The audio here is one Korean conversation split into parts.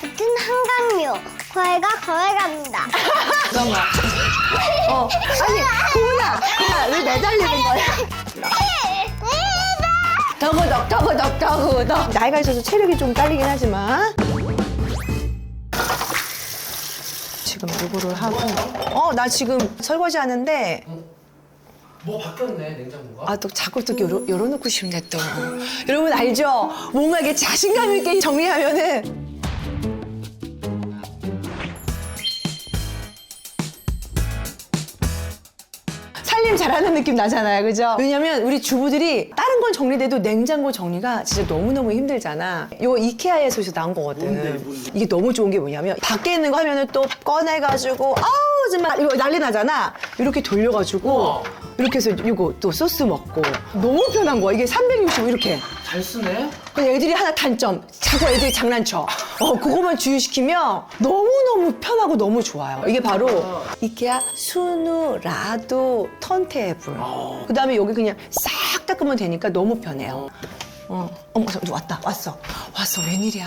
붙은 한강묘 거해가 거해갑니다. 잠깐만. 어, 아니, 고은아, 고은아, 왜 매달리는 거야? 더그덕, 더그덕, 더그덕. 나이가 있어서 체력이 좀 딸리긴 하지만. 지금 누구를 하고. 어, 나 지금 설거지 하는데. 뭐 바뀌었네 냉장고가? 아, 또 자꾸 또 열어, 열어놓고 싶네, 또. 여러분 알죠? 뭔가 이게 자신감 있게 정리하면은. 살림 잘하는 느낌 나잖아요, 그죠? 왜냐면 우리 주부들이 다른 건 정리돼도 냉장고 정리가 진짜 너무너무 힘들잖아. 요 이케아에서 나온 거거든. 뭔데, 뭔데? 이게 너무 좋은 게 뭐냐면 밖에 있는 거 하면은 또 꺼내가지고 아우 정말 이거 난리 나잖아. 이렇게 돌려가지고 우와. 이렇게 해서 이거 또 소스 먹고 너무 편한 거야. 이게 365 이렇게. 잘 쓰네? 그냥 애들이 하나 단점. 자꾸 애들이 장난쳐. 어, 그거만 주의시키면 너무너무 편하고 너무 좋아요. 이게 바로 이케아 수누 라도 턴테이블. 그 다음에 여기 그냥 싹 닦으면 되니까 너무 편해요. 어, 어머, 저 왔다, 왔어. 왔어, 웬일이야.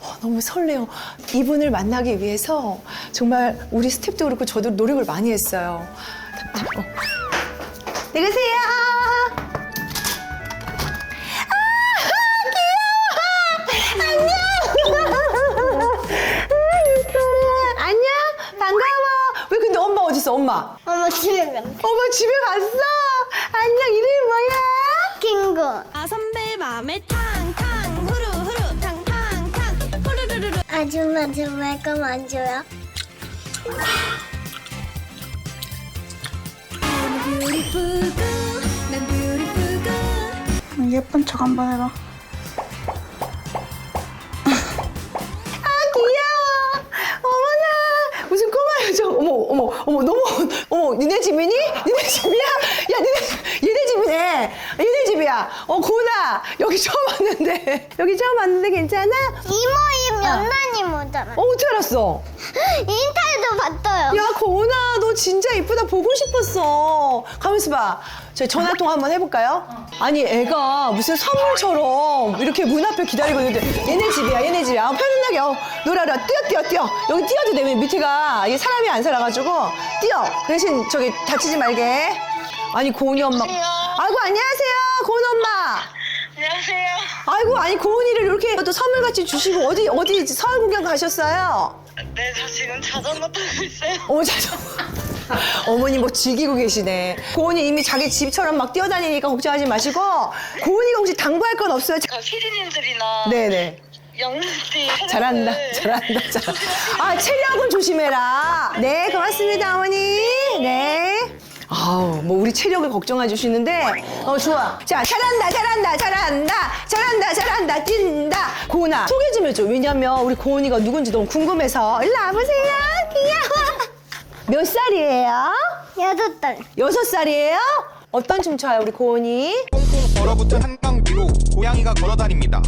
어, 너무 설레요. 이분을 만나기 위해서 정말 우리 스탭도 그렇고 저도 노력을 많이 했어요. 자, 어. 네, 내가세요. 집에 간다. 엄마 집에 갔어 안녕 이름이 뭐야 킹구. 아 선배 맘에 탕탕 후루 후루 탕탕탕 후루루루루 아줌마 정말 거만 줘요. 난 예쁜 척 한번 해봐. 집이야? 야 니네 얘네 집이네. 얘네 집이야. 어 고은아 여기 처음 왔는데. 여기 처음 왔는데 괜찮아? 이모 임 연나님 오잖아. 어 어떻게 알았어 인터넷도 봤어요. 야, 고은아, 너 진짜 이쁘다. 보고 싶었어. 가만있어 봐. 저희 전화 통화 한번 해볼까요? 아니, 애가 무슨 선물처럼 이렇게 문 앞에 기다리고 있는데 얘네 집이야, 얘네 집이야. 아, 편안하게 어, 놀아라. 뛰어, 뛰어, 뛰어. 여기 뛰어도 돼. 왜 밑에가 이게 사람이 안 살아가지고 뛰어. 그 대신 저기 다치지 말게. 아니, 고은이 엄마. 아이고, 안녕하세요. 고은 엄마. 안녕하세요. 아이고, 아니, 고은이를 이렇게 또 선물같이 주시고 어디, 어디 서울 구경 가셨어요? 네, 저 지금 자전거 타고 있어요. 어머 자전거. 어머니 뭐 즐기고 계시네. 고은이 이미 자기 집처럼 막 뛰어다니니까 걱정하지 마시고 고은이가 혹시 당부할 건 없어요? 자- 그 피디님들이나 네네. 영란씨 잘한다, 잘한다, 잘. 아 체력은 조심해라. 네, 고맙습니다, 어머니. 네. 아우, 뭐 우리 체력을 걱정해 주시는데, 어 좋아. 자, 잘한다, 잘한다, 잘한다, 잘한다, 잘한다, 뛴다. 고은아, 소개 좀 해줘. 왜냐면 우리 고은이가 누군지 너무 궁금해서. 일로 와보세요. 귀여워. 몇 살이에요? 여덟 달. 여섯 살이에요? 어떤 춤 춰요, 우리 고은이? 꽁꽁 얼어붙은 한강 위로 고양이가 걸어다닙니다.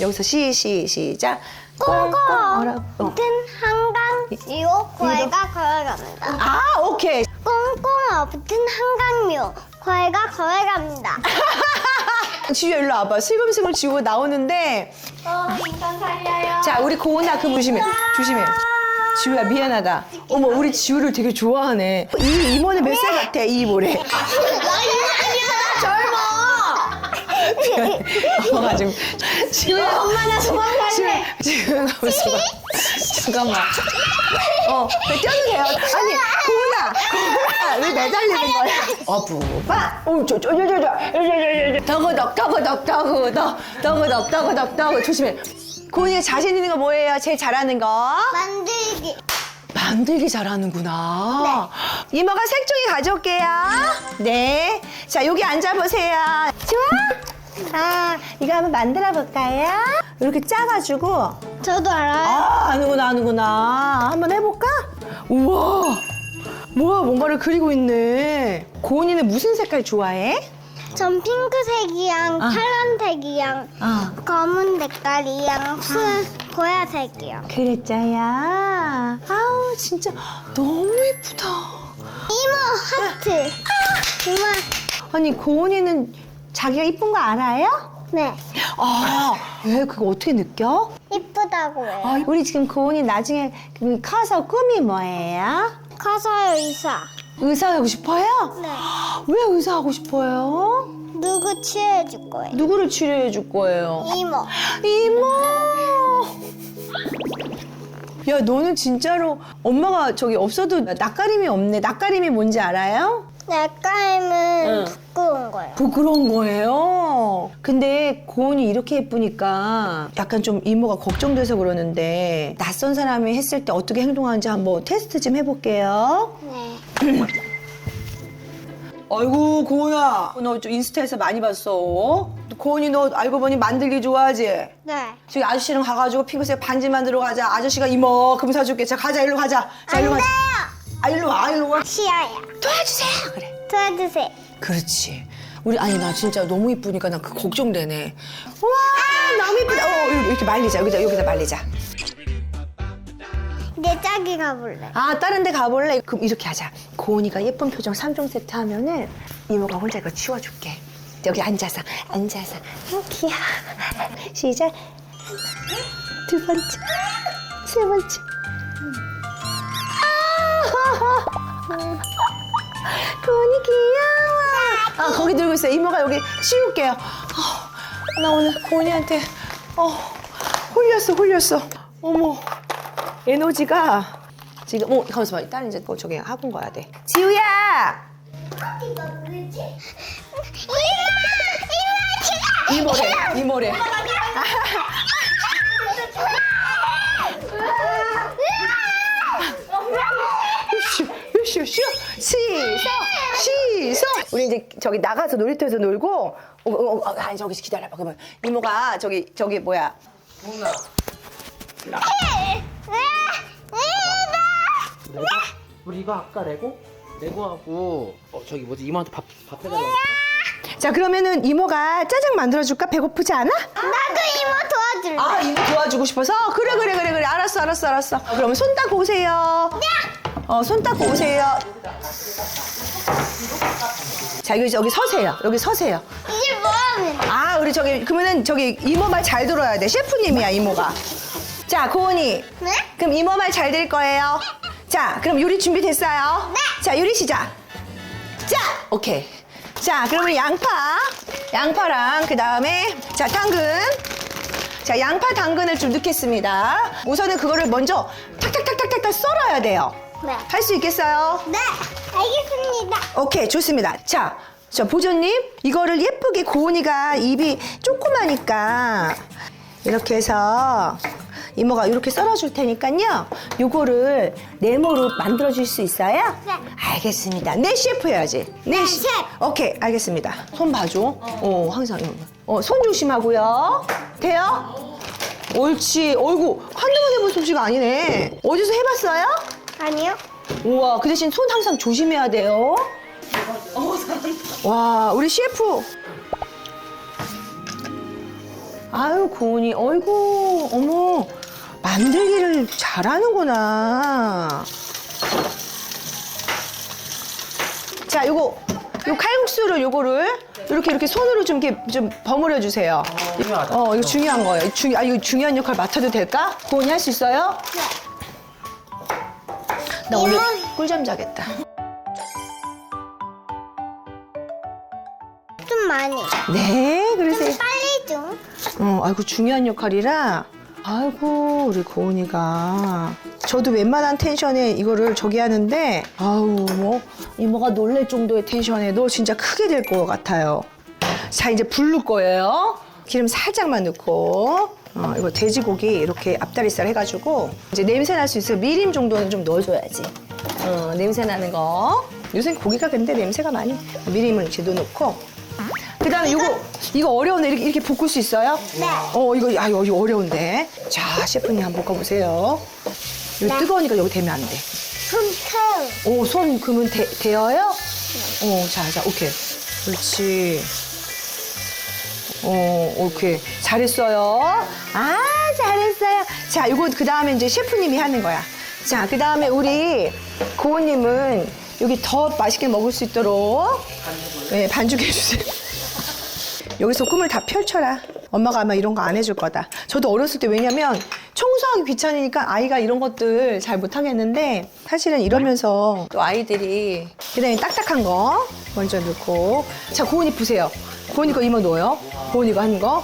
여기서 시, 시, 시작. 꽁꽁 얼어. 어. 붙 은 한강묘 거해가 거해갑니다. 아, 오케이. 꽁꽁 붙은 한강묘 거해가 거해갑니다. 지우야, 일로 와봐. 슬금슬금 지우가 나오는데, 어, 인간 살려요. 자, 우리 고은아 그 조심해. 조심해. 지우야, 미안하다. 어머, 우리 지우를 되게 좋아하네. 이 이모는 몇 살 같아, 이 이모래. 엄마가지고 지금 엄마 나 소망할래. 지금 가만 있어봐 잠깐만. 어 뱉어도 돼요? 아니 고은아 고은아 왜 매달리는 거야? 어부바 오저저저저저 어, 더그덕 더그덕 더그덕 더그덕 더그덕 더그 조심해. 고은이가 자신 있는 거 뭐예요? 제일 잘하는 거? 만들기. 만들기 잘하는구나. 네. 이모가 색종이 가져올게요. 네. 자, 여기 앉아보세요. 좋아? 아, 이거 한번 만들어 볼까요? 이렇게 짜가지고. 저도 알아요. 아, 아는구나, 아는구나. 한번 해볼까? 우와. 뭐야, 뭔가를 그리고 있네. 고은이는 무슨 색깔 좋아해? 전 핑크색이랑 아. 파란색이랑 아. 검은 색깔이랑 술 보라색이요. 그랬자야. 아우, 진짜 너무 예쁘다. 이모 하트. 이모. 아니, 고은이는 자기가 이쁜 거 알아요? 네. 아, 왜 그거 어떻게 느껴? 이쁘다. 싶다고 해요. 아, 우리 지금 고은이 나중에 그 커서 꿈이 뭐예요? 커서 의사. 의사 하고 싶어요? 네. 왜 의사 하고 싶어요? 누구 치료해줄 거예요? 누구를 치료해 줄 거예요? 이모. 이모! 야, 너는 진짜로 엄마가 저기 없어도 낯가림이 없네. 낯가림이 뭔지 알아요? 낯가림은 부끄러운 거예요. 부끄러운 거예요. 근데 고은이 이렇게 예쁘니까 약간 좀 이모가 걱정돼서 그러는데 낯선 사람이 했을 때 어떻게 행동하는지 한번 테스트 좀 해볼게요. 네. 아이고 고은아, 너 좀 인스타에서 많이 봤어. 고은이 너 알고 보니 만들기 좋아하지? 네. 저기 아저씨랑 가가지고 핑크색 반지 만들어 가자. 아저씨가 이모금 사줄게. 자 가자 일로 가자. 자 일로 안 가자. 돼요. 아 일로 와 일로 와. 시아야. 도와주세요. 그래. 도와주세요. 그렇지. 우리 아니 나 진짜 너무 이쁘니까 나 그 걱정되네. 와 너무 이쁘다. 어 이렇게, 이렇게 말리자. 여기다 여기다 말리자. 내 짝이 가볼래. 아 다른 데 가볼래? 그럼 이렇게 하자. 고은이가 예쁜 표정 3종 세트 하면은 이모가 혼자 이거 치워줄게. 여기 앉아서 앉아서 여기야. 시작. 두 번째, 세 번째. 아, 고은이 귀여워. 아 거기 들고 있어. 이모가 여기 치울게요. 아, 나 오늘 고은이한테 어 홀렸어 홀렸어. 어머. 에너지가 지금 어 가만있어 봐. 일단 이제 또 저기 학원 가야 돼. 지우야. 이모래 이모래. 쉬, 쉬, 쉬, 시서, 시서. 우리 이제 저기 나가서 놀이터에서 놀고, 어, 어, 어, 아니 저기 기다려봐. 그러면 이모가 저기 저기 뭐야? 고은아. 레고? 우리 이거 아까 레고? 레고하고 어 저기 뭐지 이모한테 밥 밥 해달라고. 자 그러면은 이모가 짜장 만들어줄까? 배고프지 않아? 나도 이모 도와줄래. 아, 이거 도와주고 싶어서? 그래, 그래, 그래, 그래. 알았어, 알았어, 알았어. 그러면 손 닦고 오세요. 어, 손 닦고 오세요. 자, 여기, 여기 서세요. 여기 서세요. 이제 뭐 하면 돼? 아, 우리 저기, 그러면은 저기 이모 말 잘 들어야 돼. 셰프님이야, 이모가. 자, 고은이. 네? 그럼 이모 말 잘 들을 거예요. 자, 그럼 요리 준비됐어요? 네. 자, 요리 시작. 자, 오케이. 자, 그러면 양파. 양파랑 그 다음에 자, 당근. 자, 양파 당근을 좀 넣겠습니다. 우선은 그거를 먼저 탁탁탁탁탁탁 썰어야 돼요. 네. 할 수 있겠어요? 네. 알겠습니다. 오케이, 좋습니다. 자, 자, 보조님, 이거를 예쁘게 고은이가 입이 조그마니까 이렇게 해서 이모가 이렇게 썰어줄 테니까요. 요거를 네모로 만들어줄 수 있어요? 네. 알겠습니다. 네 셰프 해야지. 네, 네, 셰- 셰프. 오케이, 알겠습니다. 손 봐줘. 어, 항상. 이거. 어, 손 조심하고요. 돼요? 옳지. 어이구, 한두 번 해본 솜씨가 아니네. 어디서 해봤어요? 아니요. 우와, 그 대신 손 항상 조심해야 돼요. 와, 우리 셰프. 아유, 고은이, 어이구, 어머, 만들기를 잘하는구나. 자, 요거, 요 칼국수를 요거를 이렇게 이렇게 손으로 좀 이렇게 좀 버무려 주세요. 중요하다. 어, 이거 중요한 거예요. 중, 아, 이거 중요한 역할 맡아도 될까? 고은이 할 수 있어요? 나 오늘. 꿀잠 자겠다. 좀 많이. 네, 그러세요. 빨리 좀. 어, 아이고 중요한 역할이라. 아이고 우리 고은이가 저도 웬만한 텐션에 이거를 저기 하는데 아우 뭐 이모가 놀랄 정도의 텐션에도 진짜 크게 될 것 같아요. 자 이제 부를 거예요. 기름 살짝만 넣고 어, 이거 돼지고기 이렇게 앞다리살 해가지고 이제 냄새 날 수 있어요. 미림 정도는 좀 넣어줘야지. 어, 냄새 나는 거. 요새 고기가 근데 냄새가 많이. 미림을 제도 넣고 그다음에 이거 이거 어려운데 이렇게 이렇게 볶을 수 있어요? 네. 어 이거 아 이거 어려운데. 자 셰프님 한번 볶아보세요. 이거 네. 뜨거우니까 여기 대면 안 돼. 손 오 손 그러면 대, 대어요? 어, 자, 자, 오케이. 그렇지. 어, 오케이. 잘했어요. 아, 잘했어요. 자, 이거 그 다음에 이제 셰프님이 하는 거야. 자, 그 다음에 우리 고은님은 여기 더 맛있게 먹을 수 있도록 네, 반죽해 주세요. 여기서 꿈을 다 펼쳐라. 엄마가 아마 이런 거 안 해줄 거다. 저도 어렸을 때 왜냐면 청소하기 귀찮으니까 아이가 이런 것들 잘 못하겠는데 사실은 이러면서 또 아이들이 그다음에 딱딱한 거 먼저 넣고 자 고은이 보세요. 거 이모 넣어요. 거한 거.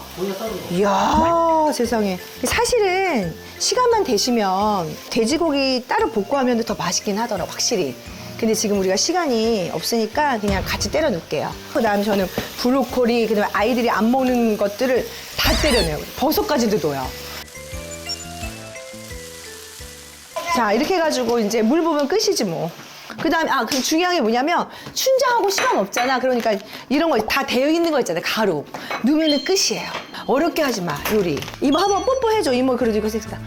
이야 세상에 사실은 시간만 되시면 돼지고기 따로 볶고 하면 더 맛있긴 하더라 확실히 근데 지금 우리가 시간이 없으니까 그냥 같이 때려 넣을게요 그다음에 저는 브로콜리 그다음에 아이들이 안 먹는 것들을 다 때려내요 버섯까지도 넣어요 자 이렇게 해가지고 이제 물 부으면 끝이지 뭐. 그다음에 아 그럼 중요한 게 뭐냐면 춘장하고 시간 없잖아. 그러니까 이런 거 다 되어 있는 거 있잖아요. 가루 넣으면은 끝이에요. 어렵게 하지 마 요리. 이모 한번 뽀뽀해줘. 이모 그래도 이거 섹스다.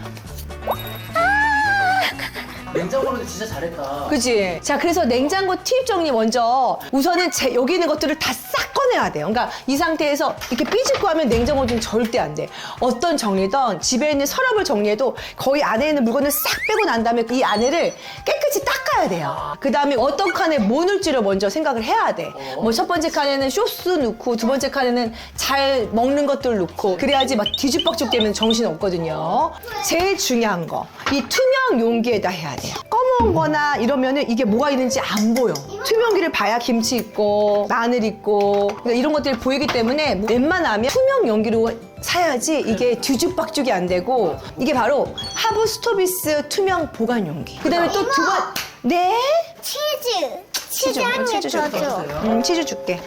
냉장고로도 진짜 잘했다. 그지? 자, 그래서 냉장고 팁 정리 먼저 우선은 제, 여기 있는 것들을 다 싹 꺼내야 돼요. 그러니까 이 상태에서 이렇게 삐집고 하면 냉장고 좀 절대 안 돼. 어떤 정리든 집에 있는 서랍을 정리해도 거의 안에 있는 물건을 싹 빼고 난 다음에 이 안에를 깨끗이 닦아야 돼요. 그 다음에 어떤 칸에 뭐 넣을지를 먼저 생각을 해야 돼. 뭐 첫 번째 칸에는 쇼스 넣고 두 번째 칸에는 잘 먹는 것들 넣고 그래야지 막 뒤죽박죽 되면 정신 없거든요. 제일 중요한 거. 이 투명 용기에다 해야 돼요. 검은 거나 이러면은 이게 뭐가 있는지 안 보여. 투명기를 봐야 김치 있고 마늘 있고 그러니까 이런 것들이 보이기 때문에 웬만하면 투명 용기로 사야지 이게 뒤죽박죽이 안 되고 이게 바로 하브스토비스 투명 보관 용기. 그다음에 또 두 번 네? 치즈. 치즈 치즈, 한개 치즈 줄게. 줘줘. 음, 치즈 줄게.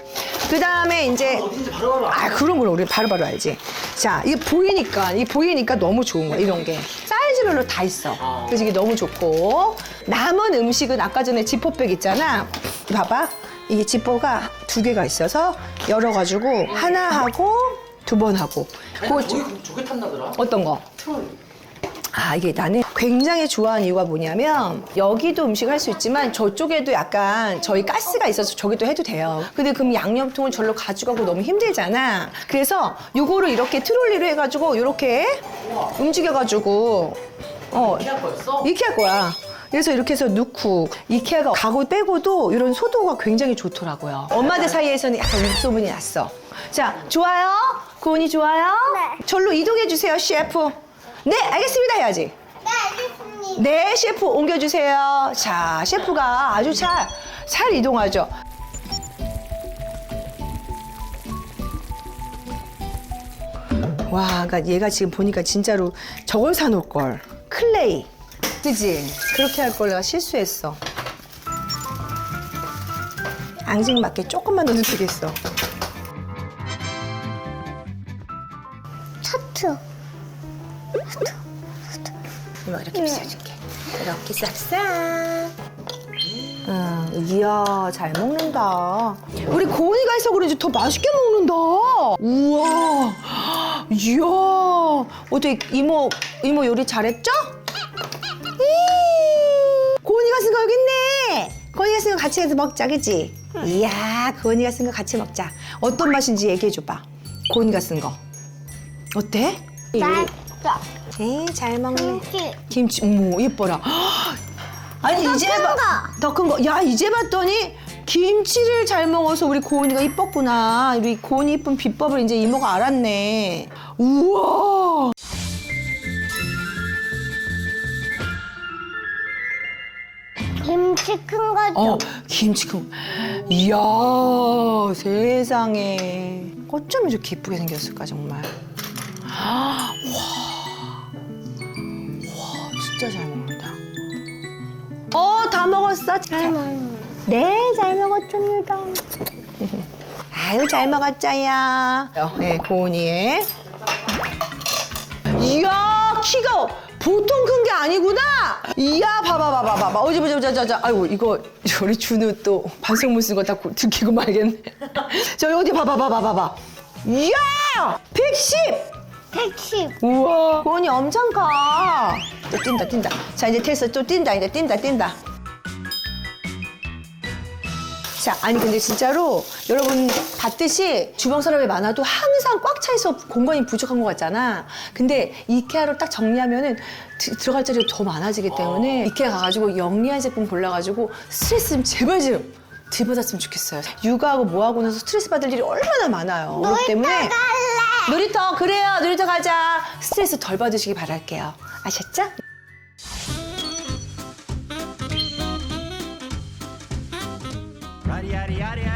그 다음에 이제. 어딘지 알아. 아, 그럼, 그럼. 우리 바로바로 알지. 자, 이게 보이니까, 이 보이니까 너무 좋은 거야, 이런 게. 사이즈별로 다 있어. 그래서 이게 너무 좋고. 남은 음식은 아까 전에 지퍼백 있잖아. 봐봐. 이게 지퍼가 두 개가 있어서 열어가지고 하나 하고 두 번 하고. 아니, 그거 저기 저게 탐나더라. 어떤 거? 아, 이게 나는 굉장히 좋아하는 이유가 뭐냐면, 여기도 음식 할 수 있지만, 저쪽에도 약간 저희 가스가 있어서 저기도 해도 돼요. 근데 그럼 양념통을 절로 가져가고 너무 힘들잖아. 그래서 요거를 이렇게 트롤리로 해가지고, 요렇게 움직여가지고, 어? 이렇게 할 거야. 그래서 이렇게 해서 넣고 이케아가 가구 빼고도 이런 소도가 굉장히 좋더라고요. 엄마들 사이에서는 약간 입소문이 났어. 자, 좋아요? 고은이 좋아요? 네. 절로 이동해 주세요, 셰프. 네, 알겠습니다 해야지. 네, 알겠습니다. 네, 셰프 옮겨주세요. 자, 셰프가 아주 잘, 잘 이동하죠. 와, 그러니까 얘가 지금 보니까 진짜로 저걸 사놓을 걸. 클레이. 그지? 그렇게 할 걸 내가 실수했어. 앙증맞게 조금만 넣어도 되겠어. 이거 이렇게 비벼줄게. 이렇게 싹싹. 음, 이야, 잘 먹는다. 우리 고은이가 해서 그런지 더 맛있게 먹는다. 우와, 이야. 어떻게 이모, 이모 요리 잘했죠? 이, 고은이가 쓴 거 여기 있네. 고은이가 쓴 거 같이 해서 먹자, 그치? 이야, 고은이가 쓴 거 같이 먹자. 어떤 맛인지 얘기해 줘봐. 고은이가 쓴 거. 어때? 맛있어. 에이, 잘 먹네. 김치. 김치, 어머, 예뻐라. 아니, 이제 큰 봐. 거. 더 큰 거. 야, 이제 봤더니 김치를 잘 먹어서 우리 고은이가 이뻤구나. 우리 고은이 이쁜 비법을 이제 이모가 알았네. 우와. 김치 큰 거죠? 어, 김치 큰 거. 이야, 세상에. 어쩜 이렇게 이쁘게 생겼을까, 정말. 와. 와, 진짜 잘 먹는다. 어, 다 먹었어. 잘 거. 네, 잘 먹었습니다. 아유, 잘 먹었자야. 네, 고은이의. 이야, 키가 보통 큰 게 아니구나. 이야, 봐봐, 봐봐, 봐봐. 어디 보자, 보자, 보자. 아이고, 이거 우리 준우 또 반성문 쓴거다 들키고 말겠네. 저 어디 봐봐, 봐봐, 봐봐. 이야, 110. 110. 우와. 고은이 엄청 커. 또 뛴다, 뛴다. 자, 이제 됐어. 또 뛴다, 이제 뛴다, 뛴다. 자, 아니 근데 진짜로 여러분 봤듯이 주방 서랍에 많아도 항상 꽉 차 있어 공간이 부족한 것 같잖아. 근데 이케아로 딱 정리하면은 드- 들어갈 자리가 더 많아지기 때문에 이케아 가가지고 영리한 제품 골라가지고 스트레스 좀 제발 좀 덜 받았으면 좋겠어요. 육아하고 뭐하고 나서 스트레스 받을 일이 얼마나 많아요. 그렇기 때문에 놀 이터 그래요 놀이터 가자 스트레스 덜 받으시기 바랄게요 아셨죠? Yaddy yo.